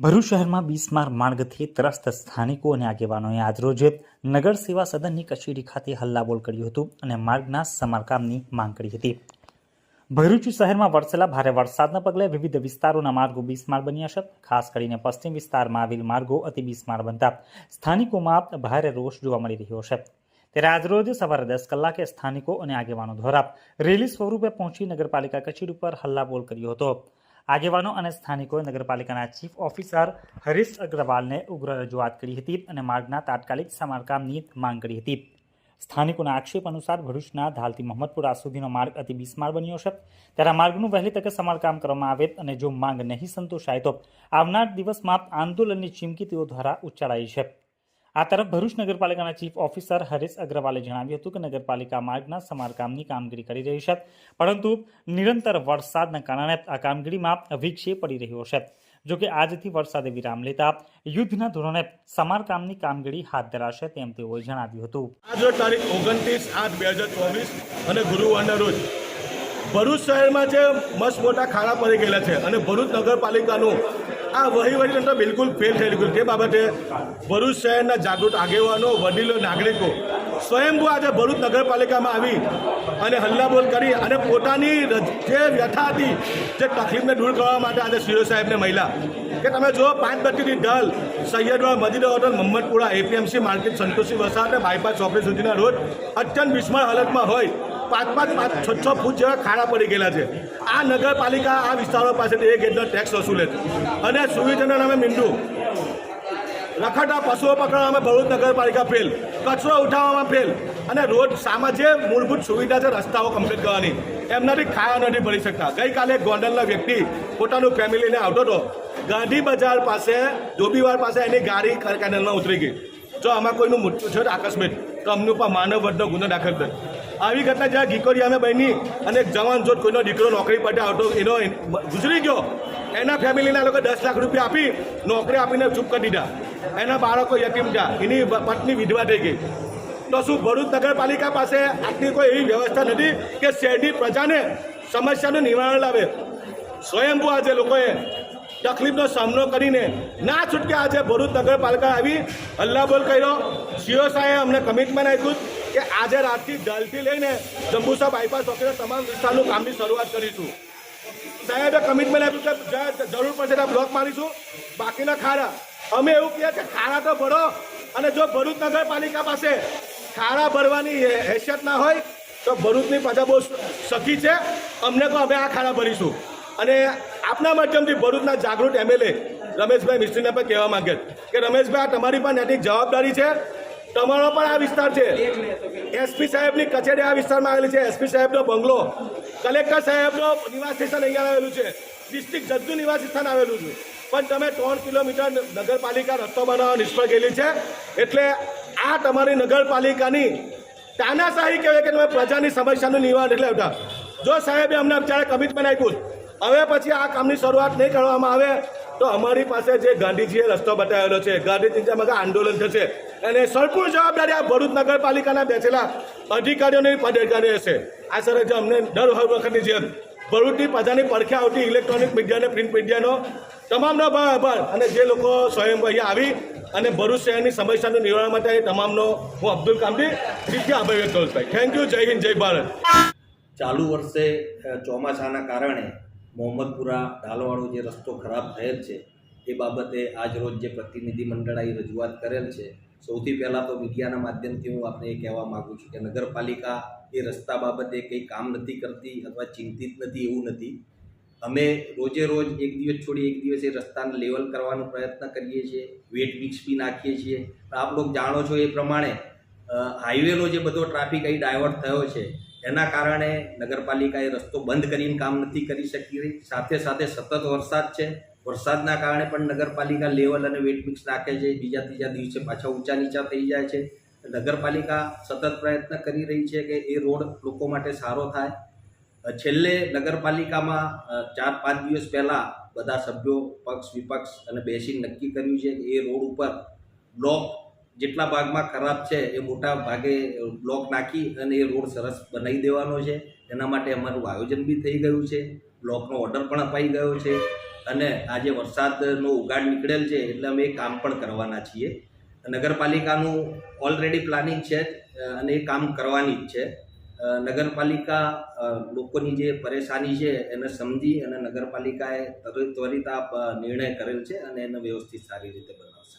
ભરૂચ શહેરમાં બીસમાર માર્ગથી ત્રસ્ત સ્થાનિકો અને આગેવાનોએ આજરોજ નગર સેવા સદનની કચેરી ખાતે હલ્લાબોલ કર્યું હતું અને માર્ગના સમારકામની માંગ કરી હતી. ભરૂચ શહેરમાં વરસેલા ભારે વરસાદના પગલે વિવિધ વિસ્તારોના માર્ગો બીસમાર બન્યા છે. ખાસ કરીને પશ્ચિમ વિસ્તારમાં આવેલ માર્ગો અતિ બીસમાર બનતા સ્થાનિકોમાં ભારે રોષ જોવા મળી રહ્યો છે. ત્યારે આજરોજ સવારે દસ કલાકે સ્થાનિકો અને આગેવાનો દ્વારા રેલી સ્વરૂપે પહોંચી નગરપાલિકા કચેરી ઉપર હલ્લાબોલ કર્યો હતો. આગેવાનો અને સ્થાનિકોએ નગરપાલિકાના ચીફ ઓફિસર હરીશ અગ્રવાલને ઉગ્ર રજૂઆત કરી હતી અને માર્ગના તાત્કાલિક સમારકામની માંગ કરી હતી. સ્થાનિકોના આક્ષેપ અનુસાર ભરૂચના ધાલથી મોહમ્મદપુરા સુધીનો માર્ગ અતિ બિસ્માર બન્યો છે. ત્યારે આ માર્ગનું વહેલી તકે સમારકામ કરવામાં આવે અને જો માંગ નહીં સંતોષાય તો આવનાર દિવસમાં આંદોલનની ચીમકી તેઓ દ્વારા ઉચ્ચારાઈ છે. આ તરફ ભરૂચ નગરપાલિકાના ચીફ ઓફિસર હરીશ અગ્રવાલે જણાવ્યું હતું કે નગરપાલિકા માર્ગના સમારકામની કામગીરી કરી રહી છે, પરંતુ નિરંતર વરસાદના કારણે આ કામગીરીમાં વિક્ષેપ પડી રહ્યો છે. જોકે આજથી વરસાદે વિરામ લેતા યુદ્ધના ધોરણે સમારકામની કામગીરી હાથ ધરાશે તેમ તેઓએ જણાવ્યું હતું. આજ તારીખ ઓગણત્રીસ આઠ બે હજાર ચોવીસ અને ગુરુવારના રોજ ભરૂચ શહેરમાં જે મસ્ત મોટા ખાડા પડી ગયેલા છે અને ભરૂચ નગરપાલિકાનું આ વહીવટી તંત્ર બિલકુલ ફેલ થઈ ગયું તે બાબતે ભરૂચ શહેરના જાગૃત આગેવાનો, વડીલો, નાગરિકો સ્વયંભૂ આજે ભરૂચ નગરપાલિકામાં આવી અને હલ્લાબોલ કરી અને પોતાની જે વ્યથા હતી, જે તકલીફને દૂર કરવા માટે આજે સીઓ સાહેબને મહિલા કે તમે જુઓ, પાંચ બત્તીની ઢલ Saiyadwad Madina hotel Mohammadpura APMC, market, Santoshi Vasahat અને બાયપાસ ચોકડી સુધીના રોડ અત્યંત વિસ્મળ હાલતમાં હોય. પાંચ પાંચ પાંચ છ છ ફૂટ જેવા ખાડા પડી ગયેલા છે. આ નગરપાલિકા આ વિસ્તારો પાસેથી એક ગેટનો ટેક્સ વસૂલે છે. અને સુવિધાના નામે મીંડું. રખડતા પશુઓ પકડવામાં ભરૂચ નગરપાલિકા ફેલ કચરો ઉઠાવવામાં ફેલ અને રોડ સામા જે મૂળભૂત સુવિધા છે રસ્તાઓ કમ્પ્લીટ કરવાની. એમનાથી ખાવા નથી ભરી શકતા. ગઈકાલે ગોંડલના વ્યક્તિ પોતાનું ફેમિલીને આવતો હતો. ગાંધી બજાર પાસે ધોબીવાર પાસે એની ગાડી કેનલમાં ઉતરી ગઈ. જો આમાં કોઈનું મૃત્યુ તો આકસ્મિક. તો અમનું પણ માનવ વધનો ગુનો દાખલ થયો આવી ઘટના જ્યાં ઘીકોરી અમે બની અને જવાન જો કોઈનો દીકરો નોકરી માટે આવતો, એનો ગુજરી ગયો, એના ફેમિલીના લોકો દસ લાખ રૂપિયા આપી, નોકરી આપીને ચૂપ કરી દીધા. એના બાળકો યતીમ થયા એની પત્ની વિધવા થઈ ગઈ. તો શું ભરૂચ નગરપાલિકા પાસે આટલી કોઈ એવી વ્યવસ્થા નથી કે શહેરની પ્રજાને સમસ્યાનું નિવારણ લાવે? સ્વયંભૂ આજે લોકોએ તકલીફનો સામનો કરીને ના છૂટકે આજે ભરૂચ નગરપાલિકા આવી હલ્લાબોલ કર્યો. સીઓ સાહેબે અમને કમિટમેન્ટ આપ્યું કે આજે રાતથી દલથી લઈને જંબુસા બાયપાસ વગેરે તમામ વિસ્તારનું કામની શરૂઆત કરીશું. સાહેબે કમિટમેન્ટ આપ્યું કે જરૂર પડશે ત્યાં બ્લોક મારીશું. બાકીના ખાડા. અમે એવું કહીએ કે ખાડા તો ભરો અને જો ભરૂચ નગરપાલિકા પાસે ખાડા ભરવાની હેસિયત ના હોય તો ભરૂચની પ્રજા બહુ સખી છે. અમને તો અમે આ ખાડા ભરીશું. અને આપના માધ્યમથી ભરૂચના જાગૃત એમએલએ રમેશભાઈ મિસ્ત્રીને પણ કહેવા માંગે કે રમેશભાઈ, આ તમારી પણ નૈતિક જવાબદારી છે. તમારો પણ આ વિસ્તાર છે. એસપી સાહેબની કચેરી આ વિસ્તારમાં આવેલી છે. એસપી સાહેબનો બંગલો. કલેક્ટર સાહેબનો નિવાસ સ્ટેશન અહીંયા આવેલું છે. ડિસ્ટ્રિક્ટ જજનું નિવાસ સ્થાન આવેલું છે. પણ તમે ત્રણ કિલોમીટર નગરપાલિકા રસ્તો બનાવવા નિષ્ફળ ગયેલી છે. એટલે આ તમારી નગરપાલિકાની તાનાશાહી કહેવાય કે તમે પ્રજાની સમસ્યાનું નિવારણ એટલે જો સાહેબે અમને અત્યારે કમિટમેન્ટ આપ્યું હવે પછી આ કામની શરૂઆત નહીં કરવામાં આવે તો અમારી પાસે જે ગાંધીજીએ રસ્તો બતાવેલો છે, ગાંધીજી જેમાં આંદોલન થશે, અને સંપૂર્ણ જવાબદારી આ ભરૂચ નગરપાલિકાના બેઠેલા અધિકારીઓની પદાધિકારી હશે. આ સર, જે અમને દર વખતની જેમ ભરૂચની પ્રજાની પડખે આવતી ઇલેક્ટ્રોનિક મીડિયા અને પ્રિન્ટ મીડિયાનો તમામનો આભાર. અને જે લોકો સ્વયં અહીંયા આવી અને ભરૂચ શહેરની સમસ્યાનું નિવારણ માટે તમામનો હું અબ્દુલ કામદી દિલથી આભાર વ્યક્ત કરું થેન્ક યુ જય હિન્દ, જય ભારત. ચાલુ વર્ષે ચોમાસાના કારણે મોહમ્મદપુરા ઢાલવાળો જે રસ્તો ખરાબ થયેલ છે, એ બાબતે આજરોજ જે પ્રતિનિધિ મંડળાએ રજૂઆત કરેલ છે, સૌથી પહેલાં તો મીડિયાના માધ્યમથી હું આપને એ કહેવા માગું છું કે નગરપાલિકા એ રસ્તા બાબતે કંઈ કામ નથી કરતી અથવા ચિંતિત નથી, એવું નથી. અમે રોજે રોજ એક દિવસ છોડી એક દિવસ એ રસ્તાને લેવલ કરવાનો પ્રયત્ન કરીએ છીએ, વેટ મિક્સ બી નાખીએ છીએ. આપ લોકો જાણો છો એ પ્રમાણે હાઈવેનો જે બધો ટ્રાફિક અહીં ડાયવર્ટ થયો છે એના કારણે નગરપાલિકાએ રસ્તો બંધ કરીને કામ નથી કરી શકી રહી. સાથે સાથે સતત વરસાદ છે. વરસાદના કારણે પણ નગરપાલિકા લેવલ અને વેટ મિક્સ નાખે છે. બીજા ત્રીજા દિવસે પાછા ઊંચા નીચા થઈ જાય છે. નગરપાલિકા સતત પ્રયત્ન કરી રહી છે કે એ રોડ લોકો માટે સારો થાય. છેલ્લે નગરપાલિકામાં ચાર પાંચ દિવસ પહેલાં બધા સભ્યો પક્ષ વિપક્ષ અને બેસીને નક્કી કર્યું છે કે એ રોડ ઉપર બ્લોક જેટલા ભાગમાં ખરાબ છે એ મોટા ભાગે બ્લોક નાખી અને એ રોડ સરસ બનાવી દેવાનો છે. એના માટે અમારું આયોજન બી થઈ ગયું છે. બ્લોકનો ઓર્ડર પણ અપાઈ ગયો છે. અને આજે વરસાદનો ઉગાડ નીકળેલ છે એટલે અમે એ કામ પણ કરવાના છીએ. નગરપાલિકાનું ઓલરેડી પ્લાનિંગ છે, અને એ કામ કરવાની જ છે. નગરપાલિકા લોકોની જે પરેશાની છે એને સમજી અને નગરપાલિકાએ ત્વરિત આ નિર્ણય કરેલ છે અને એને વ્યવસ્થિત સારી રીતે બનાવશે.